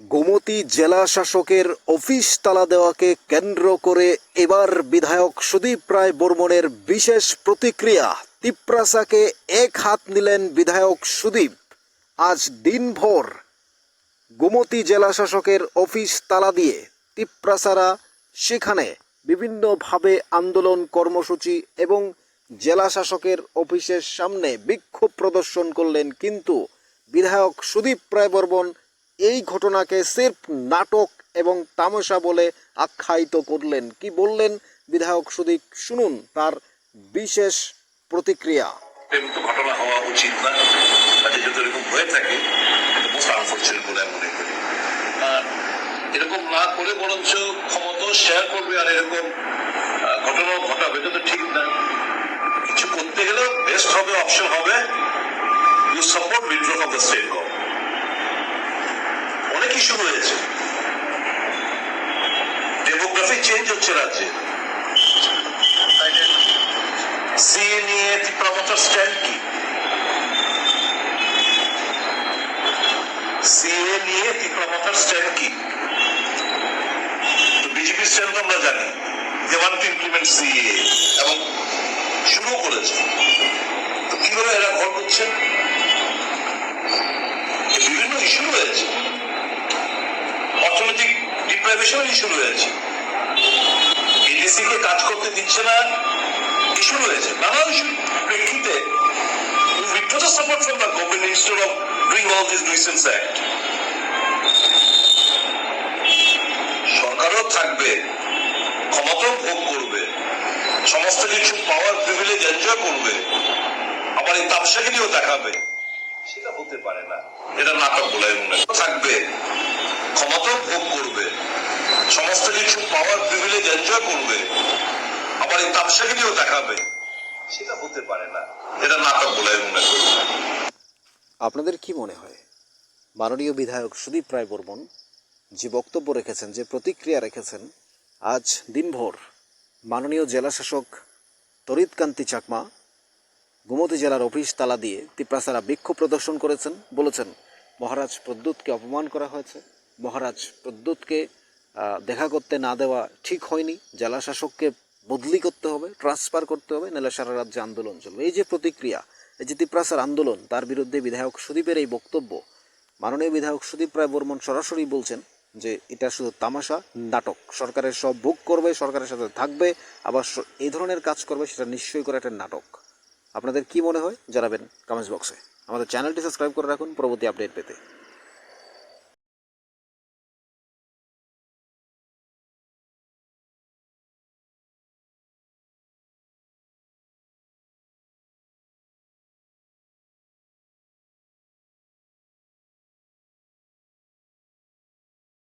গোমতী জেলা শাসকের অফিস তালা দেওয়াকে কেন্দ্র করে এবার বিধায়ক সুদীপ রায় বর্মনের বিশেষ প্রতিক্রিয়া। তিপ্রাসাকে এক হাত নিলেন বিধায়ক সুদীপ। আজ দিনভর গোমতী জেলা শাসকের অফিস তালা দিয়ে তিপ্রাসারা সেখানে বিভিন্নভাবে আন্দোলন কর্মসূচি এবং জেলা শাসকের অফিসের সামনে বিক্ষোভ প্রদর্শন করলেন কিন্তু বিধায়ক সুদীপ রায় বর্মন এই ঘটনাকে সির্ফ নাটক এবং তামাশা বলে আখ্যায়িত করলেন। কি বললেন বিধায়ক সুদীপ? শুনুন তার বিশেষ প্রতিক্রিয়া। ঘটনা হওয়া উচিত না হয়ে থাকে এরকম না করে বরঞ্চ ক্ষমতা শেয়ার করবে, আর এরকম ঘটাবে তো ঠিক না। কিছু করতে গেলে বেস্ট হবে অপশন হবে you support withdraw from the state অনেক ইস্যু রয়েছে ডেমোগ্রাফি চেঞ্জ হচ্ছে রাজ্যে। সিএ তীব্রতার স্ট্যান্ড কি? সিএ নিয়ে তীব্রতার স্ট্যান্ড কি? বিজেপি স্ট্যান্ড আমরা জানি যে ওয়ান টু ইমপ্লিমেন্ট সিএ এবং শুরু করেছে। কীভাবে এরা ঘর করছে বিভিন্ন ইস্যু রয়েছে অর্থনৈতিক ডিপ্রাইভেশন ইস্যু রয়েছে এডিসি কে কাজ করতে দিচ্ছে না ইস্যু রয়েছে নানা প্রেক্ষিতে withdraw the support from the government instead of doing all these nuisance. সরকারও থাকবে, ক্ষমতাও ভোগ করবে। সমস্ত কিছু পাওয়ার প্রিভিলেজ এনজয় করবে। আবার এই তাপসাগিরিও দেখাবে। হতে পারে না। এটা নাটক বলে মনে থাকবে। ক্ষমতাও ভোগ করবে। সমস্ত কিছু পাওয়ার প্রিভিলেজ এনজয় করবে। আবার এই তাপসাগিরিও দেখাবে। সেটা হতে পারে না। এটা নাটক বলে মনে করি আপনাদের কি মনে হয়? মাননীয় বিধায়ক সুদীপ রায় বর্মন যে বক্তব্য রেখেছেন, যে প্রতিক্রিয়া রেখেছেন, আজ দিনভর মাননীয় জেলা শাসক তরিতকান্তি চাকমা গোমতী জেলার অফিস তালা দিয়ে তিপ্রাসারা বিক্ষোভ প্রদর্শন করেছেন, বলেছেন, মহারাজ প্রদ্যুৎকে অপমান করা হয়েছে। মহারাজ প্রদ্যুৎকে দেখা করতে না দেওয়া ঠিক হয়নি। জেলা শাসককে বদলি করতে হবে, ট্রান্সফার করতে হবে, নাহলে সারা রাজ্যে আন্দোলন চলবে। এই যে প্রতিক্রিয়া, এই যে তিপ্রাসার আন্দোলন, তার বিরুদ্ধে বিধায়ক সুদীপের এই বক্তব্য, মাননীয় বিধায়ক সুদীপ রায় বর্মন সরাসরি বলছেন যে, এটা শুধু তামাশা, নাটক। সরকারের সব ভোগ করবে, সরকারের সাথে থাকবে, আবার এই ধরনের কাজ করবে, সেটা নিশ্চয়ই করে একটা নাটক। আপনাদের কি মনে হয়? জানাবেন কমেন্টস বক্সে আমাদের চ্যানেলটি সাবস্ক্রাইব করে রাখুন, পরবর্তী আপডেট পেতে।